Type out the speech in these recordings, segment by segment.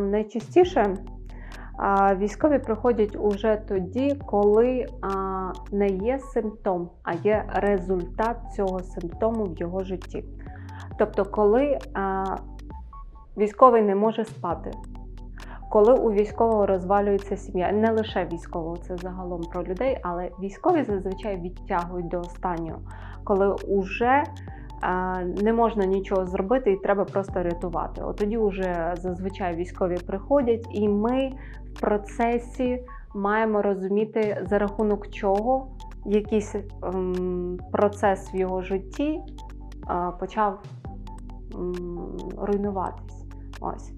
Найчастіше військові приходять уже тоді, коли не є симптом, а є результат цього симптому в його житті. Тобто, коли військовий не може спати, коли у військового розвалюється сім'я, не лише військового, це загалом про людей, але військові зазвичай відтягують до останнього, коли вже не можна нічого зробити і треба просто рятувати. От тоді вже зазвичай військові приходять, і ми в процесі маємо розуміти, за рахунок чого якийсь ем, процес в його житті почав ем, руйнуватись. Ось.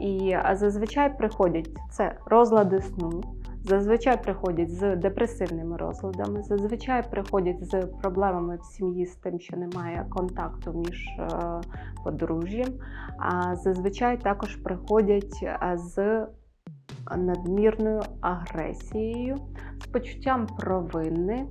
І зазвичай приходять це розлади сну. Зазвичай приходять з депресивними розладами, зазвичай приходять з проблемами в сім'ї з тим, що немає контакту між е, подружжям, а зазвичай також приходять е, з надмірною агресією, з почуттям провини.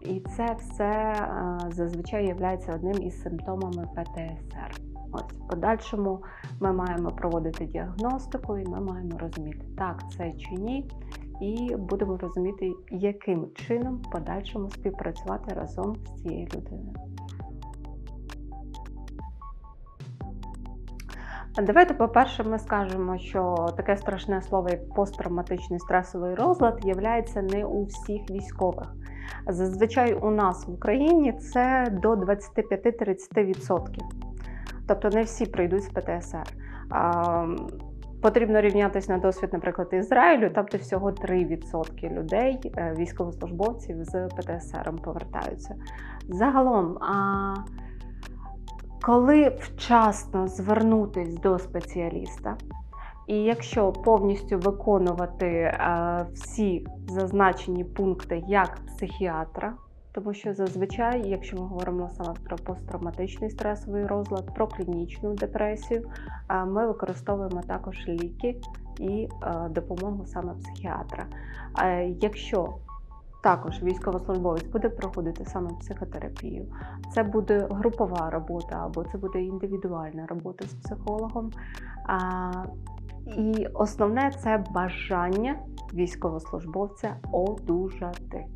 І це все е, зазвичай є одним із симптомами ПТСР. Ось в подальшому ми маємо проводити діагностику, і ми маємо розуміти, так це чи ні, і будемо розуміти, яким чином в подальшому співпрацювати разом з цією людиною. Давайте, по-перше, ми скажемо, що таке страшне слово, як посттравматичний стресовий розлад, є не у всіх військових. Зазвичай у нас в Україні це до 25-30%. Тобто не всі прийдуть з ПТСР. А, Потрібно рівнятися на досвід, наприклад, Ізраїлю, тобто всього 3% людей, е, військовослужбовців з ПТСР повертаються. Загалом, а коли вчасно звернутися до спеціаліста, і якщо повністю виконувати а, всі зазначені пункти як психіатра, тому що зазвичай, якщо ми говоримо саме про посттравматичний стресовий розлад, про клінічну депресію, ми використовуємо також ліки і допомогу саме психіатра. Якщо також військовослужбовець буде проходити саме психотерапію, це буде групова робота або це буде індивідуальна робота з психологом. І основне це бажання військовослужбовця одужати.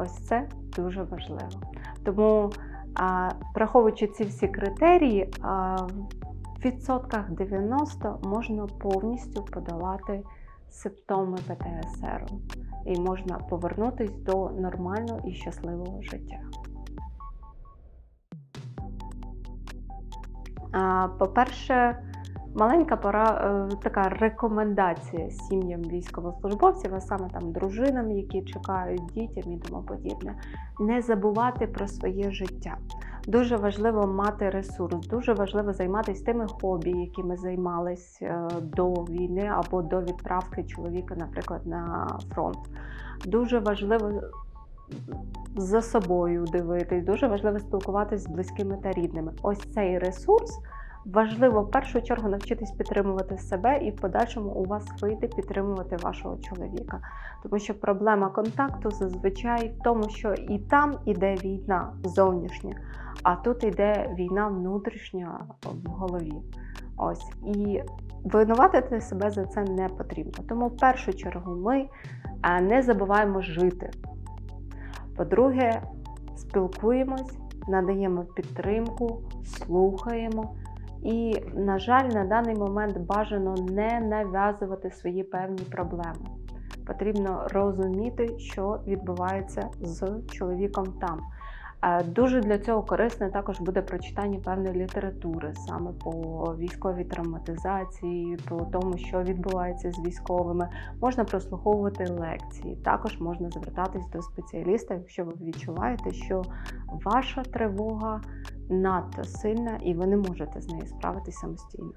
Ось це дуже важливо. Тому, враховуючи ці всі критерії, в відсотках 90 можна повністю подолати симптоми ПТСР і можна повернутися до нормального і щасливого життя. По-перше, Маленька пора, е, така рекомендація сім'ям військовослужбовців, а саме там дружинам, які чекають дітям і тому подібне, не забувати про своє життя. Дуже важливо мати ресурс, дуже важливо займатися тими хобі, якими займались е, до війни або до відправки чоловіка, наприклад, на фронт. Дуже важливо за собою дивитись, дуже важливо спілкуватися з близькими та рідними. Ось цей ресурс. Важливо в першу чергу навчитись підтримувати себе і в подальшому у вас вийде підтримувати вашого чоловіка. Тому що проблема контакту зазвичай в тому, що і там іде війна зовнішня, а тут іде війна внутрішня в голові. Ось. І винуватити себе за це не потрібно. Тому в першу чергу ми е, не забуваємо жити. По-друге, спілкуємось, надаємо підтримку, слухаємо. І, на жаль, на даний момент бажано не нав'язувати свої певні проблеми. Потрібно розуміти, що відбувається з чоловіком там. Е, дуже для цього корисне також буде прочитання певної літератури саме по військовій травматизації, по тому, що відбувається з військовими. Можна прослуховувати лекції. Також можна звертатись до спеціаліста, якщо ви відчуваєте, що ваша тривога надто сильна і ви не можете з нею справитися самостійно.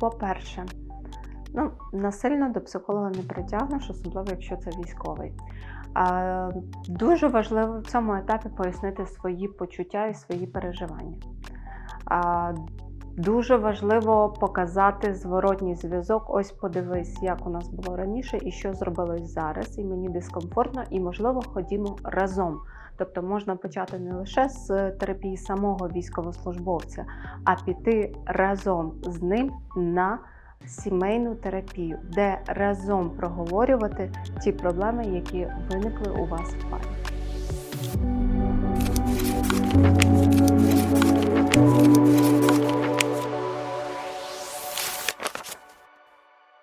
По-перше, Ну, насильно до психолога не притягнеш, особливо якщо це військовий. Дуже важливо в цьому етапі пояснити свої почуття і свої переживання. Дуже важливо показати зворотній зв'язок. Ось подивись, як у нас було раніше і що зробилось зараз. І мені дискомфортно, і можливо ходімо разом. Тобто можна почати не лише з терапії самого військовослужбовця, а піти разом з ним на сімейну терапію, де разом проговорювати ті проблеми, які виникли у вас в парі.